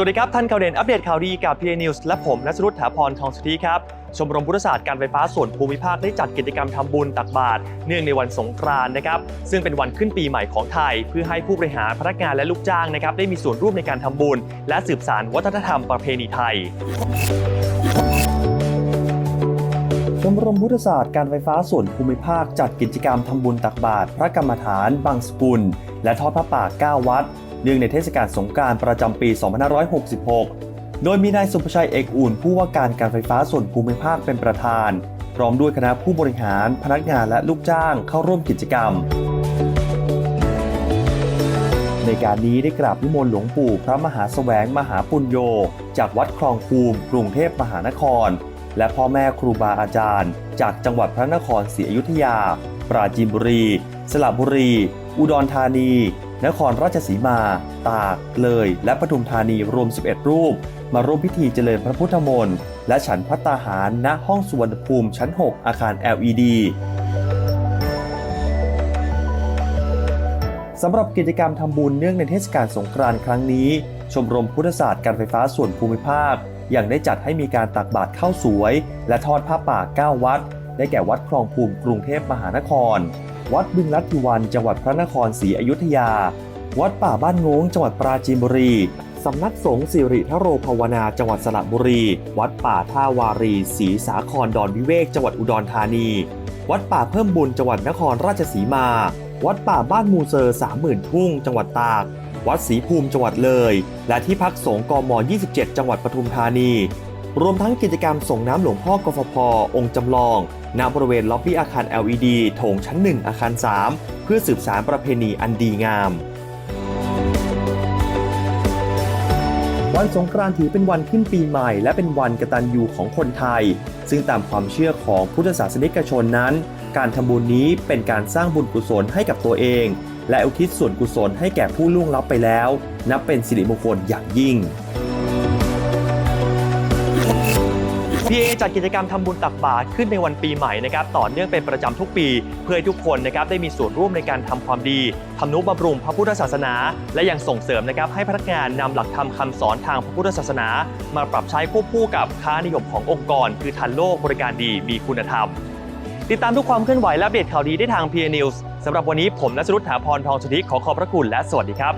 สวัสดีครับท่านข่าวเด่นอัปเดตข่าวดีกับ PA News และผมนัชรุตถาพรทองสุธีครับ ชมรมพุทธศาสตร์การไฟฟ้าส่วนภูมิภาคได้จัดกิจกรรมทำบุญตักบาตรเนื่องในวันสงกรานต์นะครับซึ่งเป็นวันขึ้นปีใหม่ของไทย เพื่อให้ผู้บริหารพนักงานและลูกจ้างนะครับได้มีส่วนร่วมในการทำบุญ และสืบสานวัฒนธรรมประเพณีไทยชมรมพุทธศาสตร์การไฟฟ้าส่วนภูมิภาคจัดกิจกรรมทำบุญตักบาตรพระกรรมฐาน บางสกุล และทอดพระป่า 9 วัด เนื่องในเทศกาลสงกานต์ประจำปี 2566 โดยมีนายสุภชัยเอกอุ่นผู้ว่าการการไฟฟ้าส่วนภูมิภาคเป็นประธาน พร้อมด้วยคณะผู้บริหาร พนักงานและลูกจ้างเข้าร่วมกิจกรรม ในการนี้ได้กราบนิมนต์หลวงปู่พระมหาแสวงมหาปุญโย จากวัดคลองภูมิ กรุงเทพมหานคร และพ่อแม่ครูบาอาจารย์ จากจังหวัดพระนครศรีอยุธยา ปราจีนบุรี สระบุรี อุดรธานี นครราชสีมา ตาก เลย และปทุมธานีรวม 11 รูป มาร่วมพิธีเจริญพระพุทธมนต์และฉันพัตตาหารณห้องสุวรรณภูมิชั้น 6 อาคาร LED สำหรับกิจกรรมทำบุญเนื่องในเทศกาลสงกรานต์ครั้งนี้ ชมรมพุทธศาสตร์การไฟฟ้าส่วนภูมิภาค ยังได้จัดให้มีการตักบาตรข้าวสวย และทอดผ้าป่า 9 วัด ได้แก่วัดคลองภูมิกรุงเทพมหานคร วัดบึงลัดทิวัน จังหวัดพระนครศรีอยุธยา วัดป่าบ้านงงจังหวัดปราจีนบุรี สำนักสงฆ์สิริทโรภาวนา จังหวัดสระบุรี วัดป่าท่าวารีศรีสาครดอนวิเวก จังหวัดอุดรธานี วัดป่าเพิ่มบุญ จังหวัดนครราชสีมา วัดป่าบ้านมูเซอร์สามหมื่นทุ่ง จังหวัดตาก วัดศรีภูมิ จังหวัดเลย และที่พักสงฆ์กม 27 จังหวัดปทุมธานี รวมทั้งกิจกรรมส่งน้ำหลวงพ่อกฟพองค์จำลองณบริเวณล็อบบี้อาคาร LED โถงชั้น 1 อาคาร 3 เพื่อสืบสารประเพณีอันดีงาม วันสงกรานต์ถือเป็นวันขึ้นปีใหม่ และเป็นวันกตัญญูของคนไทย ซึ่งตามความเชื่อของพุทธศาสนิกชนนั้น การทำบุญนี้เป็นการสร้างบุญกุศลให้กับตัวเอง และอุทิศส่วนกุศลให้แก่ผู้ล่วงลับไปแล้ว นับเป็นสิริมงคลอย่างยิ่ง PA จัดกิจกรรมทำบุญตักบาตรขึ้นในวันปีใหม่นะครับต่อเนื่องเป็นประจำทุกปี เพื่อให้ทุกคนนะครับได้มีส่วนร่วมในการทำความดีทำนุบำรุงพระพุทธศาสนา และยังส่งเสริมนะครับให้พนักงานนำหลักธรรมคำสอนทางพระพุทธศาสนา มาปรับใช้ควบคู่กับค่านิยมขององค์กร คือทันโลกบริการดีมีคุณธรรม ติดตามทุกความเคลื่อนไหวและอัปเดตข่าวดีได้ทาง PA News สำหรับวันนี้ผมนัชรุตถาพรทองสุธิขอขอบพระคุณและสวัสดีครับ